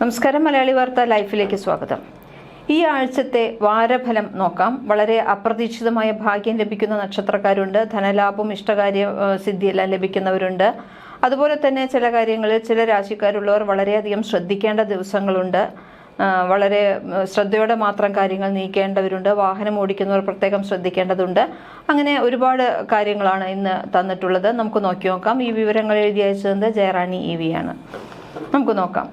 നമസ്കാരം മലയാളി വാർത്ത ലൈഫിലേക്ക് സ്വാഗതം. ഈ ആഴ്ചത്തെ വാരഫലം നോക്കാം. വളരെ അപ്രതീക്ഷിതമായ ഭാഗ്യം ലഭിക്കുന്ന നക്ഷത്രക്കാരുണ്ട്. ധനലാഭം ഇഷ്ടകാര്യ സിദ്ധിയെല്ലാം ലഭിക്കുന്നവരുണ്ട്. അതുപോലെ തന്നെ ചില കാര്യങ്ങളിൽ ചില രാശിക്കാരുള്ളവർ വളരെയധികം ശ്രദ്ധിക്കേണ്ട ദിവസങ്ങളുണ്ട്. വളരെ ശ്രദ്ധയോടെ മാത്രം കാര്യങ്ങൾ നീക്കേണ്ടവരുണ്ട്. വാഹനം ഓടിക്കുന്നവർ പ്രത്യേകം ശ്രദ്ധിക്കേണ്ടതുണ്ട്. അങ്ങനെ ഒരുപാട് കാര്യങ്ങളാണ് ഇന്ന് തന്നിട്ടുള്ളത്. നമുക്ക് നോക്കി നോക്കാം. ഈ വിവരങ്ങൾ എഴുതി അയച്ചത് ജയറാണി ഇ നമുക്ക് നോക്കാം.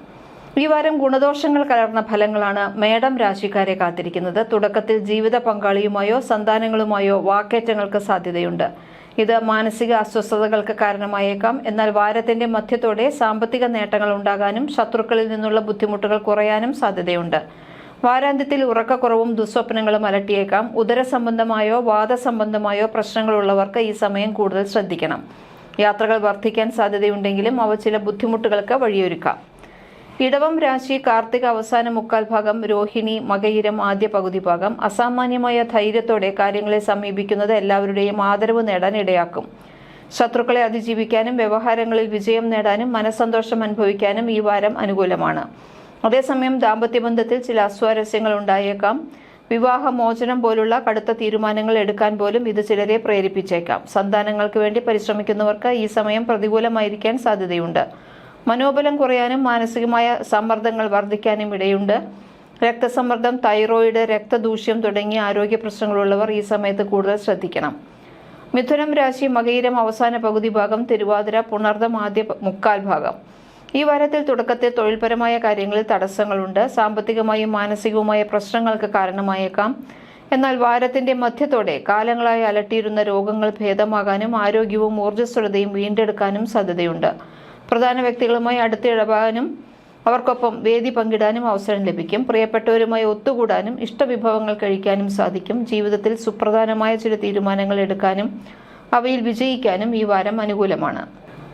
ഈ വാരം ഗുണദോഷങ്ങൾ കലർന്ന ഫലങ്ങളാണ് മേടം രാശിക്കാരെ കാത്തിരിക്കുന്നത്. തുടക്കത്തിൽ ജീവിത പങ്കാളിയുമായോ സന്താനങ്ങളുമായോ വാക്കേറ്റങ്ങൾക്ക് സാധ്യതയുണ്ട്. ഇത് മാനസിക അസ്വസ്ഥതകൾക്ക് കാരണമായേക്കാം. എന്നാൽ വാരത്തിന്റെ മധ്യത്തോടെ സാമ്പത്തിക നേട്ടങ്ങൾ ഉണ്ടാകാനും ശത്രുക്കളിൽ നിന്നുള്ള ബുദ്ധിമുട്ടുകൾ കുറയാനും സാധ്യതയുണ്ട്. വാരാന്ത്യത്തിൽ ഉറക്കക്കുറവും ദുസ്വപ്നങ്ങളും അലട്ടിയേക്കാം. ഉദരസംബന്ധമായോ വാദസംബന്ധമായോ പ്രശ്നങ്ങളുള്ളവർക്ക് ഈ സമയം കൂടുതൽ ശ്രദ്ധിക്കണം. യാത്രകൾ വർദ്ധിക്കാൻ സാധ്യതയുണ്ടെങ്കിലും അവ ചില ബുദ്ധിമുട്ടുകൾക്ക് വഴിയൊരുക്കാം. ഇടവം രാശി കാർത്തിക അവസാന മുക്കാൽ ഭാഗം രോഹിണി മകയിരം ആദ്യ പകുതി ഭാഗം. അസാമാന്യമായ ധൈര്യത്തോടെ കാര്യങ്ങളെ സമീപിക്കുന്നത് എല്ലാവരുടെയും ആദരവ് നേടാൻ ഇടയാക്കും. ശത്രുക്കളെ അതിജീവിക്കാനും വ്യവഹാരങ്ങളിൽ വിജയം നേടാനും മനസ്സന്തോഷം അനുഭവിക്കാനും ഈ വാരം അനുകൂലമാണ്. അതേസമയം ദാമ്പത്യ ബന്ധത്തിൽ ചില അസ്വാരസ്യങ്ങൾ ഉണ്ടായേക്കാം. വിവാഹമോചനം പോലുള്ള കടുത്ത തീരുമാനങ്ങൾ എടുക്കാൻ പോലും ഇത് ചിലരെ പ്രേരിപ്പിച്ചേക്കാം. സന്താനങ്ങൾക്ക് വേണ്ടി പരിശ്രമിക്കുന്നവർക്ക് ഈ സമയം പ്രതികൂലമായിരിക്കാൻ സാധ്യതയുണ്ട്. മനോബലം കുറയാനും മാനസികമായ സമ്മർദ്ദങ്ങൾ വർദ്ധിക്കാനും ഇടയുണ്ട്. രക്തസമ്മർദ്ദം തൈറോയിഡ് രക്തദൂഷ്യം തുടങ്ങിയ ആരോഗ്യ പ്രശ്നങ്ങളുള്ളവർ ഈ സമയത്ത് കൂടുതൽ ശ്രദ്ധിക്കണം. മിഥുനം രാശി മകയിരം അവസാന പകുതി ഭാഗം തിരുവാതിര പുണർദം ആദ്യ മുക്കാൽ ഭാഗം. ഈ വാരത്തിൽ തുടക്കത്തിൽ തൊഴിൽപരമായ കാര്യങ്ങളിൽ തടസ്സങ്ങളുണ്ട്. സാമ്പത്തികമായും മാനസികവുമായ പ്രശ്നങ്ങൾക്ക് കാരണമായേക്കാം. എന്നാൽ വാരത്തിന്റെ മധ്യത്തോടെ കാലങ്ങളായി അലട്ടിയിരുന്ന രോഗങ്ങൾ ഭേദമാകാനും ആരോഗ്യവും ഊർജസ്വലതയും വീണ്ടെടുക്കാനും സാധ്യതയുണ്ട്. പ്രധാന വ്യക്തികളുമായി അടുത്തിടപാനും അവർക്കൊപ്പം വേദി പങ്കിടാനും അവസരം ലഭിക്കും. പ്രിയപ്പെട്ടവരുമായി ഒത്തുകൂടാനും ഇഷ്ടവിഭവങ്ങൾ കഴിക്കാനും സാധിക്കും. ജീവിതത്തിൽ സുപ്രധാനമായ ചില തീരുമാനങ്ങൾ എടുക്കാനും അവയിൽ വിജയിക്കാനും ഈ വാരം അനുകൂലമാണ്.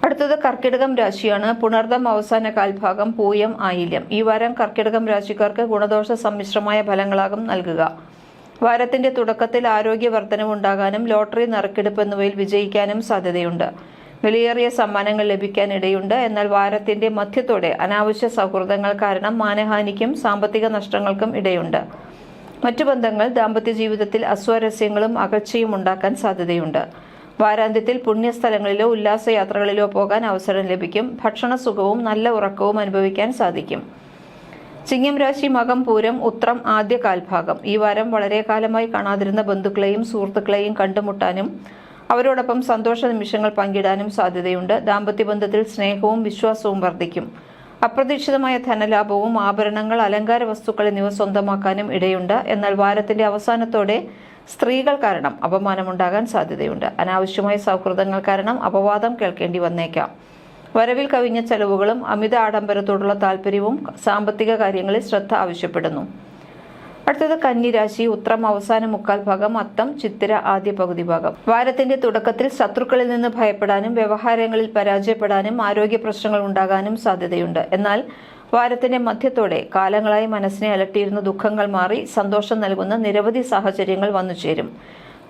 അടുത്തത് കർക്കിടകം രാശിയാണ്. പുണർദം അവസാന കാൽഭാഗം പൂയം ആയില്യം. ഈ വാരം കർക്കിടകം രാശിക്കാർക്ക് ഗുണദോഷ സമ്മിശ്രമായ ഫലങ്ങളാകും നൽകുക. വാരത്തിന്റെ തുടക്കത്തിൽ ആരോഗ്യവർദ്ധനവുണ്ടാകാനും ലോട്ടറി നറുക്കെടുപ്പ് എന്നിവയിൽ വിജയിക്കാനും സാധ്യതയുണ്ട്. വിലയേറിയ സമ്മാനങ്ങൾ ലഭിക്കാനിടയുണ്ട്. എന്നാൽ വാരത്തിന്റെ മധ്യത്തോടെ അനാവശ്യ സൗഹൃദങ്ങൾ കാരണം മാനഹാനിക്കും സാമ്പത്തിക നഷ്ടങ്ങൾക്കും ഇടയുണ്ട്. മറ്റു ബന്ധങ്ങൾ ദാമ്പത്യ ജീവിതത്തിൽ അസ്വാരസ്യങ്ങളും അകൽച്ചയും ഉണ്ടാക്കാൻ സാധ്യതയുണ്ട്. വാരാന്ത്യത്തിൽ പുണ്യസ്ഥലങ്ങളിലോ ഉല്ലാസയാത്രകളിലോ പോകാൻ അവസരം ലഭിക്കും. ഭക്ഷണ സുഖവും നല്ല ഉറക്കവും അനുഭവിക്കാൻ സാധിക്കും. ചിങ്ങം രാശി മകം പൂരം ഉത്രം ആദ്യ കാൽഭാഗം. ഈ വാരം വളരെ കാലമായി കാണാതിരുന്ന ബന്ധുക്കളെയും സുഹൃത്തുക്കളെയും കണ്ടുമുട്ടാനും അവരോടൊപ്പം സന്തോഷ നിമിഷങ്ങൾ പങ്കിടാനും സാധ്യതയുണ്ട്. ദാമ്പത്യ ബന്ധത്തിൽ സ്നേഹവും വിശ്വാസവും വർദ്ധിക്കും. അപ്രതീക്ഷിതമായ ധനലാഭവും ആഭരണങ്ങൾ അലങ്കാര വസ്തുക്കൾ എന്നിവ സ്വന്തമാക്കാനും ഇടയുണ്ട്. എന്നാൽ വാരത്തിന്റെ അവസാനത്തോടെ സ്ത്രീകൾ കാരണം അപമാനമുണ്ടാകാൻ സാധ്യതയുണ്ട്. അനാവശ്യമായ സൗഹൃദങ്ങൾ കാരണം അപവാദം കേൾക്കേണ്ടി വന്നേക്കാം. വരവിൽ കവിഞ്ഞ ചെലവുകളും അമിത ആഡംബരത്തോടുള്ള താല്പര്യവും സാമ്പത്തിക കാര്യങ്ങളിൽ ശ്രദ്ധ ആവശ്യപ്പെടുന്നു. അടുത്തത് കന്നിരാശി ഉത്രം അവസാന മുക്കാൽ ഭാഗം അത്തം ചിത്തിര ആദ്യ പകുതി ഭാഗം. വാരത്തിന്റെ തുടക്കത്തിൽ ശത്രുക്കളിൽ നിന്ന് ഭയപ്പെടാനും വ്യവഹാരങ്ങളിൽ പരാജയപ്പെടാനും ആരോഗ്യ പ്രശ്നങ്ങൾ ഉണ്ടാകാനും സാധ്യതയുണ്ട്. എന്നാൽ വാരത്തിന്റെ മധ്യത്തോടെ കാലങ്ങളായി മനസ്സിനെ അലട്ടിയിരുന്ന ദുഃഖങ്ങൾ മാറി സന്തോഷം നൽകുന്ന നിരവധി സാഹചര്യങ്ങൾ വന്നുചേരും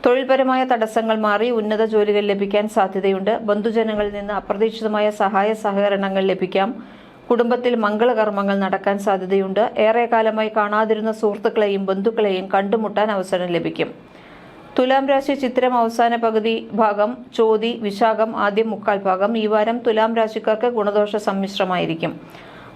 തൊഴിൽപരമായ തടസ്സങ്ങൾ മാറി ഉന്നത ജോലികൾ ലഭിക്കാൻ സാധ്യതയുണ്ട്. ബന്ധുജനങ്ങളിൽ നിന്ന് അപ്രതീക്ഷിതമായ സഹായ സഹകരണങ്ങൾ ലഭിക്കാം. കുടുംബത്തിൽ മംഗളകർമ്മങ്ങൾ നടക്കാൻ സാധ്യതയുണ്ട്. ഏറെക്കാലമായി കാണാതിരുന്ന സുഹൃത്തുക്കളെയും ബന്ധുക്കളെയും കണ്ടുമുട്ടാൻ അവസരം ലഭിക്കും. തുലാം രാശി ചിത്രം അവസാന പകുതി ഭാഗം ചോതി വിശാഖം ആദ്യം മുക്കാൽ ഭാഗം. ഈ വാരം തുലാം രാശിക്കാർക്ക് ഗുണദോഷ സമ്മിശ്രമായിരിക്കും.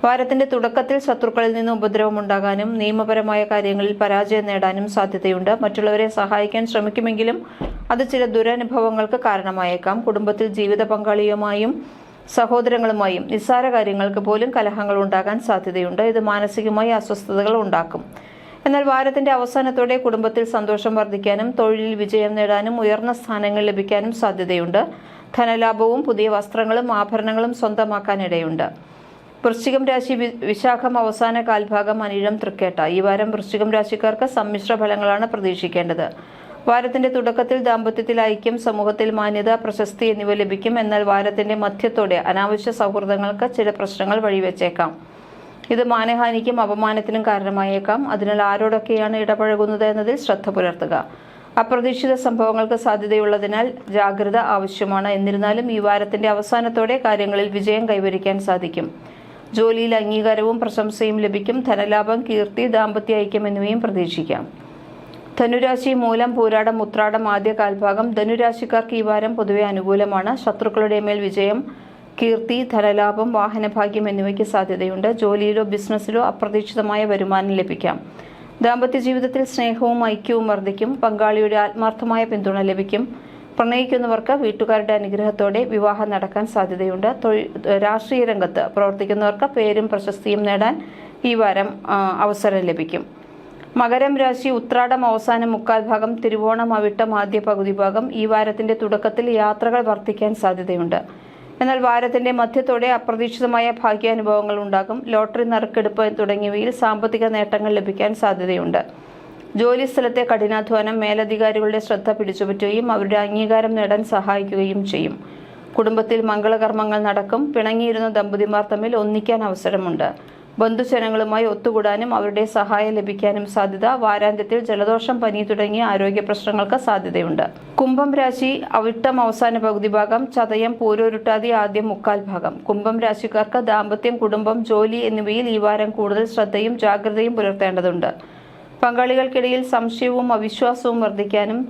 വാരത്തിന്റെ തുടക്കത്തിൽ ശത്രുക്കളിൽ നിന്ന് ഉപദ്രവമുണ്ടാകാനും നിയമപരമായ കാര്യങ്ങളിൽ പരാജയം നേടാനും സാധ്യതയുണ്ട്. മറ്റുള്ളവരെ സഹായിക്കാൻ ശ്രമിക്കുമെങ്കിലും അത് ചില ദുരനുഭവങ്ങൾക്ക് കാരണമായേക്കാം. കുടുംബത്തിൽ ജീവിത പങ്കാളിയുമായും സഹോദരങ്ങളുമായും നിസ്സാര കാര്യങ്ങൾക്ക് പോലും കലഹങ്ങൾ ഉണ്ടാകാൻ സാധ്യതയുണ്ട്. ഇത് മാനസികമായി അസ്വസ്ഥതകൾ ഉണ്ടാക്കും. എന്നാൽ വാരത്തിന്റെ അവസാനത്തോടെ കുടുംബത്തിൽ സന്തോഷം വർദ്ധിക്കാനും തൊഴിലിൽ വിജയം നേടാനും ഉയർന്ന സ്ഥാനങ്ങൾ ലഭിക്കാനും സാധ്യതയുണ്ട്. ധനലാഭവും പുതിയ വസ്ത്രങ്ങളും ആഭരണങ്ങളും സ്വന്തമാക്കാനിടയുണ്ട്. വൃശ്ചികം രാശി വിശാഖം അവസാന കാൽഭാഗം അനിഴം തൃക്കേട്ട. ഈ വാരം വൃശ്ചികം രാശിക്കാർക്ക് സമ്മിശ്ര ഫലങ്ങളാണ് പ്രതീക്ഷിക്കേണ്ടത്. വാരത്തിന്റെ തുടക്കത്തിൽ ദാമ്പത്യത്തിൽ ഐക്യം സമൂഹത്തിൽ മാന്യത പ്രശസ്തി എന്നിവ ലഭിക്കും. എന്നാൽ വാരത്തിന്റെ മധ്യത്തോടെ അനാവശ്യ സൗഹൃദങ്ങൾക്ക് ചില പ്രശ്നങ്ങൾ വഴിവെച്ചേക്കാം. ഇത് മാനഹാനിക്കും അപമാനത്തിനും കാരണമായേക്കാം. അതിനാൽ ആരോടൊക്കെയാണ് ഇടപഴകുന്നത് എന്നതിൽ ശ്രദ്ധ പുലർത്തുക. അപ്രതീക്ഷിത സംഭവങ്ങൾക്ക് സാധ്യതയുള്ളതിനാൽ ജാഗ്രത ആവശ്യമാണ്. എന്നിരുന്നാലും ഈ വാരത്തിന്റെ അവസാനത്തോടെ കാര്യങ്ങളിൽ വിജയം കൈവരിക്കാൻ സാധിക്കും. ജോലിയിൽ അംഗീകാരവും പ്രശംസയും ലഭിക്കും. ധനലാഭം കീർത്തി ദാമ്പത്യ ഐക്യം എന്നിവയും പ്രതീക്ഷിക്കാം. ധനുരാശി മൂലം പോരാടം ഉത്രാടം ആദ്യ കാൽഭാഗം. ധനുരാശിക്കാർക്ക് ഈ വാരം പൊതുവെ അനുകൂലമാണ്. ശത്രുക്കളുടെ മേൽ വിജയം കീർത്തി ധനലാഭം വാഹനഭാഗ്യം എന്നിവയ്ക്ക് സാധ്യതയുണ്ട്. ജോലിയിലോ ബിസിനസ്സിലോ അപ്രതീക്ഷിതമായ വരുമാനം ലഭിക്കാം. ദാമ്പത്യ ജീവിതത്തിൽ സ്നേഹവും ഐക്യവും വർദ്ധിക്കും. പങ്കാളിയുടെ ആത്മാർത്ഥമായ പിന്തുണ ലഭിക്കും. പ്രണയിക്കുന്നവർക്ക് വീട്ടുകാരുടെ അനുഗ്രഹത്തോടെ വിവാഹം നടക്കാൻ സാധ്യതയുണ്ട്. രാഷ്ട്രീയ രംഗത്ത് പ്രവർത്തിക്കുന്നവർക്ക് പേരും പ്രശസ്തിയും നേടാൻ ഈ വാരം അവസരം ലഭിക്കും. മകരം രാശി ഉത്രാടം അവസാനം മുക്കാൽ ഭാഗം തിരുവോണം അവിട്ടം ആദ്യ പകുതി ഭാഗം ഈ വാരത്തിന്റെ തുടക്കത്തിൽ യാത്രകൾ വർദ്ധിക്കാൻ സാധ്യതയുണ്ട്. എന്നാൽ വാരത്തിന്റെ മധ്യത്തോടെ അപ്രതീക്ഷിതമായ ഭാഗ്യാനുഭവങ്ങൾ ഉണ്ടാകും. ലോട്ടറി നറുക്കെടുപ്പ് തുടങ്ങിയവയിൽ സാമ്പത്തിക നേട്ടങ്ങൾ ലഭിക്കാൻ സാധ്യതയുണ്ട്. ജോലിസ്ഥലത്തെ കഠിനാധ്വാനം മേലധികാരികളുടെ ശ്രദ്ധ പിടിച്ചുപറ്റുകയും അവരുടെ അംഗീകാരം നേടാൻ സഹായിക്കുകയും ചെയ്യും. കുടുംബത്തിൽ മംഗളകർമ്മങ്ങൾ നടക്കും. പിണങ്ങിയിരുന്ന ദമ്പതിമാർ തമ്മിൽ ഒന്നിക്കാൻ അവസരമുണ്ട്. ബന്ധുജനങ്ങളുമായി ഒത്തുകൂടാനും അവരുടെ സഹായം ലഭിക്കാനും സാധ്യത വാരാന്ത്യത്തിൽ ജലദോഷം പനി തുടങ്ങിയ ആരോഗ്യ പ്രശ്നങ്ങൾക്ക് സാധ്യതയുണ്ട്. കുംഭം രാശി അവിട്ടം അവസാന പകുതി ഭാഗം ചതയം പൂരോരുട്ടാതി ആദ്യം മുക്കാൽ ഭാഗം. കുംഭം രാശിക്കാർക്ക് ദാമ്പത്യം കുടുംബം ജോലി എന്നിവയിൽ ഈ വാരം കൂടുതൽ ശ്രദ്ധയും ജാഗ്രതയും പുലർത്തേണ്ടതുണ്ട്. പങ്കാളികൾക്കിടയിൽ സംശയവും അവിശ്വാസവും വർദ്ധിക്കാനും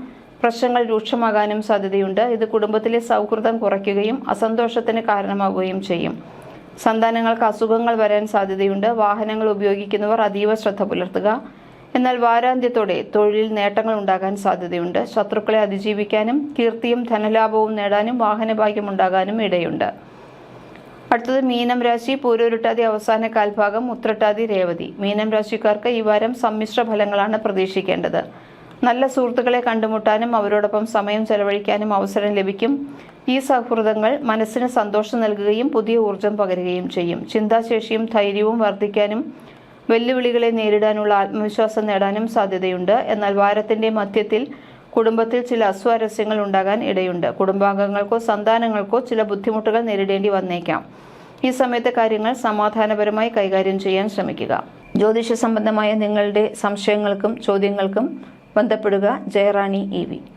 പ്രശ്നങ്ങൾ രൂക്ഷമാകാനും സാധ്യതയുണ്ട്. ഇത് കുടുംബത്തിലെ സൗഹൃദം കുറയ്ക്കുകയും അസന്തോഷത്തിന് കാരണമാവുകയും ചെയ്യും. സന്താനങ്ങൾക്ക് അസുഖങ്ങൾ വരാൻ സാധ്യതയുണ്ട്. വാഹനങ്ങൾ ഉപയോഗിക്കുന്നവർ അതീവ ശ്രദ്ധ പുലർത്തുക. എന്നാൽ വാരാന്ത്യത്തോടെ തൊഴിലിൽ നേട്ടങ്ങൾ ഉണ്ടാകാൻ സാധ്യതയുണ്ട്. ശത്രുക്കളെ അതിജീവിക്കാനും കീർത്തിയും ധനലാഭവും നേടാനും വാഹനഭാഗ്യം ഉണ്ടാകാനും ഇടയുണ്ട്. അടുത്തത് മീനം രാശി പൂരോരുട്ടാതി അവസാന കാൽഭാഗം ഉത്രട്ടാതി രേവതി. മീനം രാശിക്കാർക്ക് ഈ വാരം സമ്മിശ്ര ഫലങ്ങളാണ് പ്രതീക്ഷിക്കേണ്ടത്. നല്ല സുഹൃത്തുക്കളെ കണ്ടുമുട്ടാനും അവരോടൊപ്പം സമയം ചെലവഴിക്കാനും അവസരം ലഭിക്കും. ഈ സൗഹൃദങ്ങൾ മനസ്സിന് സന്തോഷം നൽകുകയും പുതിയ ഊർജം പകരുകയും ചെയ്യും. ചിന്താശേഷിയും ധൈര്യവും വർദ്ധിക്കാനും വെല്ലുവിളികളെ നേരിടാനുള്ള ആത്മവിശ്വാസം നേടാനും സാധ്യതയുണ്ട്. എന്നാൽ വാരത്തിന്റെ മധ്യത്തിൽ കുടുംബത്തിൽ ചില അസ്വാരസ്യങ്ങൾ ഉണ്ടാകാൻ ഇടയുണ്ട്. കുടുംബാംഗങ്ങൾക്കോ സന്താനങ്ങൾക്കോ ചില ബുദ്ധിമുട്ടുകൾ നേരിടേണ്ടി വന്നേക്കാം. ഈ സമയത്തെ കാര്യങ്ങൾ സമാധാനപരമായി കൈകാര്യം ചെയ്യാൻ ശ്രമിക്കുക. ജ്യോതിഷ സംബന്ധമായ നിങ്ങളുടെ സംശയങ്ങൾക്കും ചോദ്യങ്ങൾക്കും ബന്ധപ്പെടുക. ജയറാണി ഇ